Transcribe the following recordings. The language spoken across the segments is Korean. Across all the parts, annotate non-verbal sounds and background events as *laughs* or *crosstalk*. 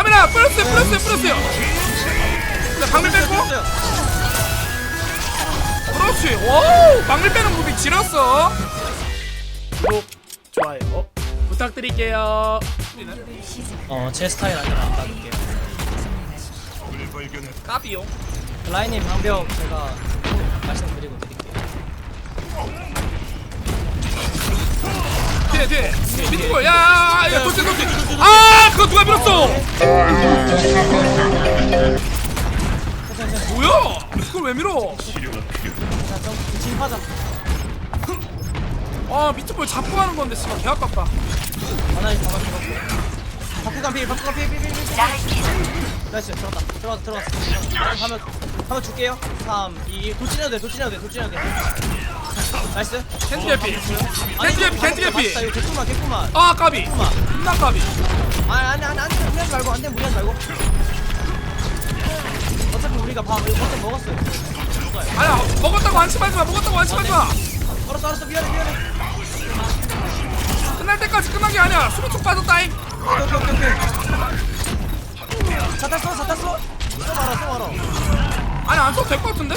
카메라 플러스 플러스 플러스요. 자 방밀 뺐고. 그렇지. 오 방밀 빼는 무비 지렸어. 구독 좋아요 부탁드릴게요. 어, 제 스타일 아니라 안 받을게요. 까비요 라인님 방벽 제가 말씀드리고 드릴게요. 뒤에 뒤에 미트볼 야야 도치 도치 아 그거 누가 밀었어 뭐야 그걸 왜 밀어 자, 좀 진파자. 아 미트볼 잡고 하는 건데 씨발 개 아깝다 잡아 죽었고. 바꾸간 필, 바꾸간 필, 필, 필, 필. 나이스, 들어갔다. 들어갔다, 들어갔어. 하면, 하면 줄게요. 3, 2, 돌진해도 돼, 돌진해도 돼, 돌진해도 돼. 나이스. 캔디 개피 캔디 개피 캔디 개피 이거 개꾸만, 개꾸만. 아 까비. 존나 까비 아니, 아니, 아니, 아니, 무리하지 말고, 안 돼, 무리하지 말고. 어차피 우리가 밥, 어차피 먹었어요. 아니야 먹었다고 안심하지 마 먹었다고 안심하지 마 알았어, 알았어, 미안해, 미안해. 끝날 때까지 끝난 게 아니야 수비총 빠졌다잉 오케이, 오케이, 오케이, 오케이. 자탄 써, 자탄 써. 써 말아, 써 말아. 아니 안 써도 될 것 같은데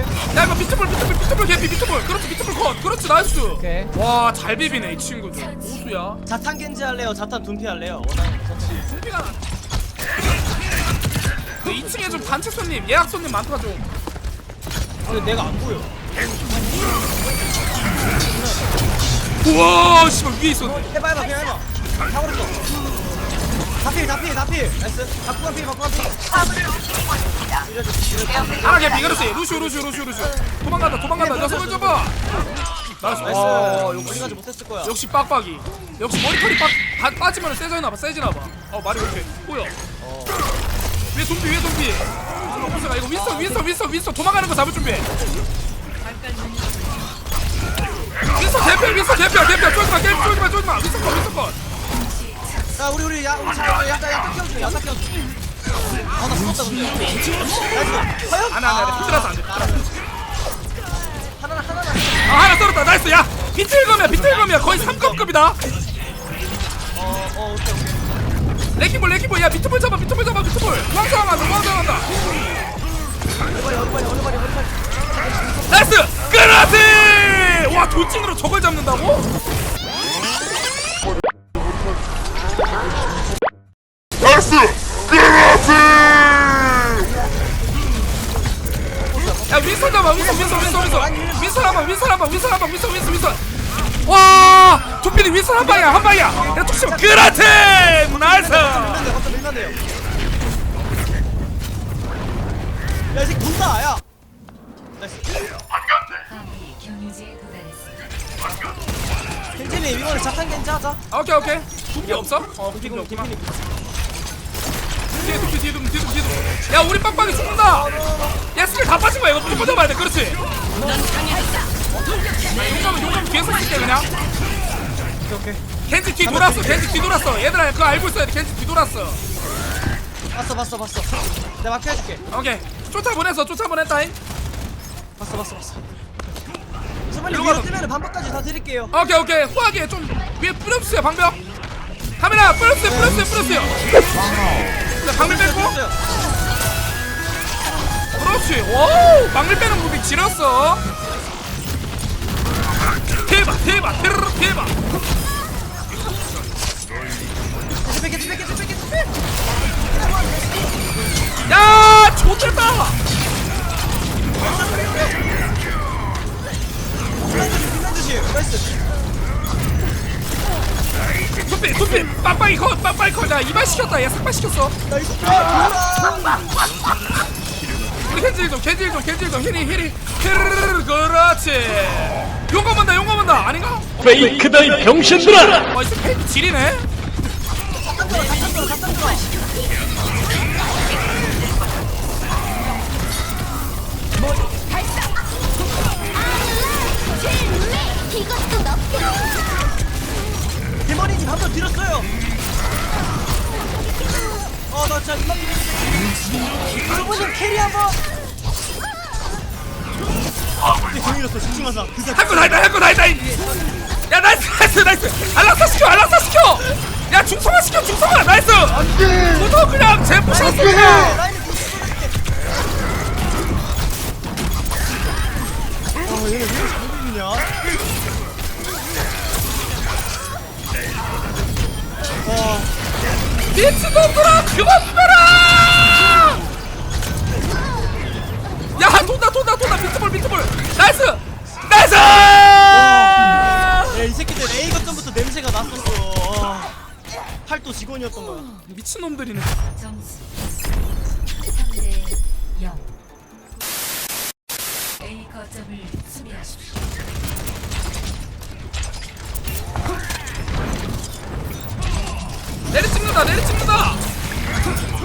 야 이거 미트볼 미트볼 미트볼 개피 미트볼 그렇지 미트볼 컷 그렇지 나이스 오케이. 와잘 비비네 이 친구들 우수야 자탄 겐지 할래요? 자탄 둔피 할래요? 원하는 선택. 준비가 나. 그 2층에 좀 단체 손님 예약 손님 많더라 좀 근데 내가 안 보여. 우와 씨발 위에 있었네 해봐 해봐 그냥 해봐. 다필 다필 다필. 나이스. 바꾸간 필 바꾸간 필. 하나 개피 그렇지 루시오 루시오 루시오 루시오. 도망간다 도망간다. 녀석을 잡아. 나이스. 나이스. 와 역시 못했을 거야. 역시 빡빡이. 역시 머리털이 빡 빠- 빠지면 세져나 봐 세지나 봐. 어 말이 왜 이렇게 뭐야 위에 좀비 위에 좀비. 이거 보세요. 이거 윈스턴 윈스턴 윈스턴 윈스턴. 도망가는 거 잡을 준비. 윈스턴 대표 윈스턴 대표 대표 쫄지마 게임 쫄지 마 쫄지 마. 윈스턴 거 윈스턴 거자 우리 우리 야 우리 지 금 약간 약간 키워줘 약간 키워줘. 아 나 죽었다 근데. 나이스. 과연? 안해 안해 안해 힘들어서 안돼 하나 하나 하나. 아 하나 떨었다 나이스 야 비틀검이야 비틀검이야 거의 3급급이다 어 어 오케이 오케이. 레킹볼 레킹볼 야 미트볼 잡아 미트볼 잡아 미트볼 왕상한다 왕상한다 발이 어느 발이 어느 발이 어느 발이. 나이스 그라지 와 돌진으로 저걸 잡는다고? 야 윈선 잡아 윈선 윈선 윈선 윈선 윈선 한방 윈선 한방 윈선 한방 윈선 윈선 윈선 와 두피디 윈선 한 방이야 한 방이야 야 툭치면 그라지 나이스. 야이 새끼 돈다 야. 겐지님 이번에 자탄 겐지 하자. 아, 오케이 오케이 두피 없어? 어 기분 없구만 기분이. 뒤에 두피 뒤에 두피 뒤에 두피 뒤에 두피 야 우리 빡빡이 죽는다 야 스킬 다 빠진 거야 이거 무조건 잡아야 돼 그렇지 용감은 용감 뒤에서 쓸게 그냥 오케이 오케이. 겐지 뒤 돌았어 겐지 뒤 돌았어 얘들아 그거 알고 있어야 돼 겐지 뒤 돌았어 봤어 봤어 봤어. 내가 마크 해줄게. 오케이 쫓아보냈어 쫓아보냈다잉 봤어 봤어 봤어. 선배님 가서. 뜨면 반박까지 다 드릴게요. 오케이 오케이 후하게 좀 위에 뿌려주세요 방벽 카메라 뿌려주세요 뿌려주세요 뿌려주세요 그렇지 오 방밀 빼는 무비 지렸어 대박 대박 대박 백. 야 좋겠다. 투피 투피 빡빡이 컷 빡빡이 컷야 이발 시켰다 얘 삭발 시켰어 나이스. 아, *laughs* 우리 캔질 좀 캔질 좀 캔질 좀 히리 히리 히르르르 그렇지 용감 한다 용감 한다 아닌가? 페이크다 이 병신들아! 와 이거 팬 지리네 이것도 대머리님 한번 드렸어요. 어, 나 진짜 이만 캐리 한번. 이제 경이었어 집중하자. 그 새끼. 할거 다 했다 할거 다 했다 이. 야 나이스 나이스 나이스 알락사 시켜 알락사 시켜 야 중성화 시켜 중성화 나이스 안돼! 네, 그냥 라인이 못 씹어줄게. 아, 얘네 왜 자꾸 비비냐? 와, 미친놈들아 죽어라! 야 돈다 돈다 돈다. 미트볼 미트볼. 나이스! 나이스! 야, 이 새끼들 A 거점부터 냄새가 났었어. 아, 팔도 직원이었던 거야. 미친놈들이네. 점수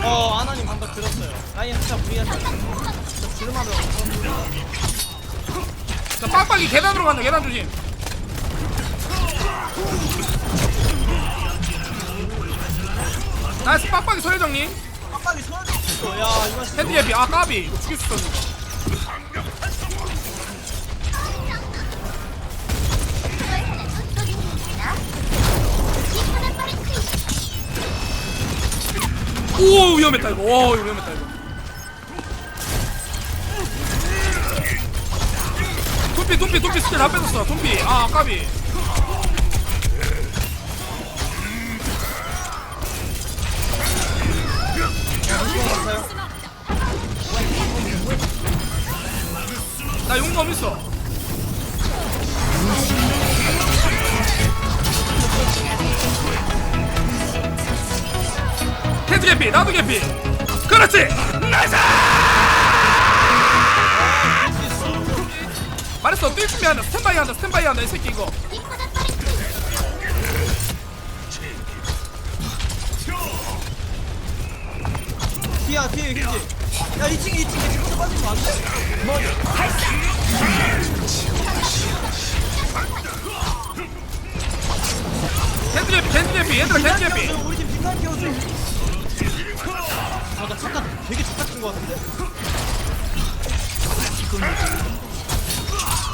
어, 아나님 방금 들었어요. 라인 진짜 무리한다. 진짜 지름하면 자 빡빡이 계단으로 간다 계단 조심 나이스 빡빡이 소회장님 빡빡이 있어. 야, 이거 예비 아 까비 이거 죽일 수 있었는데 오 위험했다 이거. 오 이거 위험했다 이거. 톰피 톰피 톰피 스킬 다 뺏었어 톰피. 아 까비 나 용감 있어 캐드 개피 나도 개피 그렇지 나이스 말했어 뛸 준비한다 스탠바이 한다 스탠바이 한다 이 새끼 이거 뒤야, 뒤에 겐지. 야, 2층에 2층에 지금 빠지면 안 돼. 캐드 개피 캐드 개피 얘들아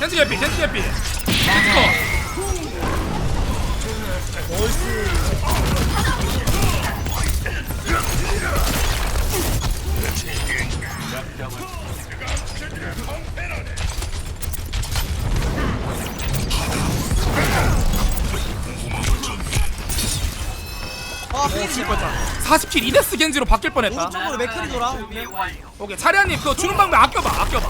캐드 개피 캐드 개피. 캐드 아, 페이지. 40킬 이데스 겐지로 바뀔 뻔했다. 오른쪽으로 맥클이 돌아. 오케이 차리아님 그거 주는 방법 아껴봐 아껴봐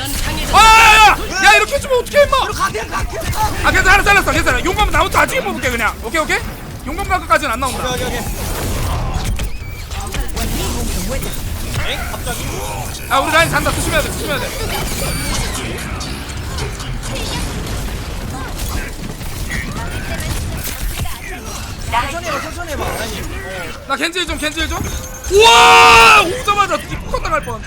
아야야 야 이렇게 주면 어떡해 임마 가, 그냥 가, 그냥 가. 아 괜찮아 하나 잘랐어 괜찮아 용감 나부터 아직 뽑을게 그냥 오케이 오케이 용감 가까지는 안 나온다 오케이, 오케이, 오케이. 엥? 갑자기? 아 우리 라인 잔다 조심해야 돼 조심해야 돼 천천히 해봐, 천천히 해봐. 아니, 어. 나 겐지 좀 겐지 좀 우와 오자마자 컷 당할 뻔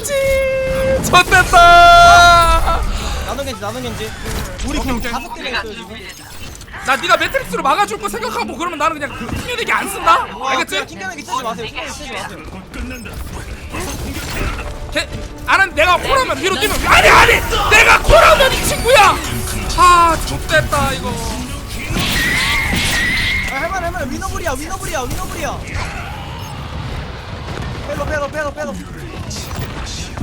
겐지 졌됐다 나눠 겐지, 나눠 겐지. 우리 오케이, 오케이. 다섯 개나 있어요, 지금. 나 네가 매트릭스로 막아줄 거 생각하고 그러면 나는 그냥 그 튕겨내기 안 쓴다 와, 알겠지? 그냥 킹겨내기 쓰지 마세요. 쓰지 마세요. 걔, 내가 코라면 위로 뛰면 아니 아니 내가 코라면 이 친구야 아 X됐다 이거 아, 할만 할만 위너블이야 위너블이야 위너블이야 빼고 빼고 빼고 빼고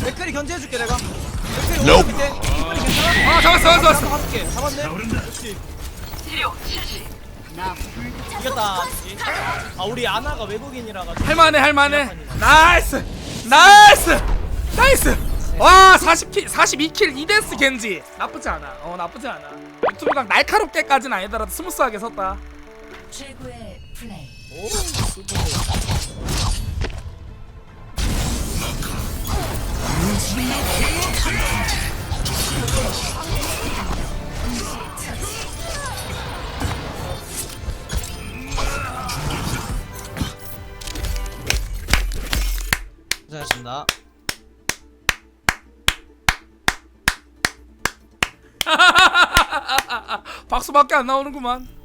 맥클이 견제해줄게 내가. 맥클이 밑에 괜찮아? 아 잡았어 잡았어 잡았어. 가볼게. 잡았네. 그렇지 이겼다. 아 우리 아나가 외국인이라 가지고. 할만해 할만해. 나이스. 나이스. 나이스. 와 40킬 42킬 이데스 겐지. 나쁘지 않아. 어 나쁘지 않아. 유튜브가 날카롭게까지는 아니더라도 스무스하게 섰다. 최고의 플레이 고생하셨습니다. *laughs* 박수밖에 안 나오는구만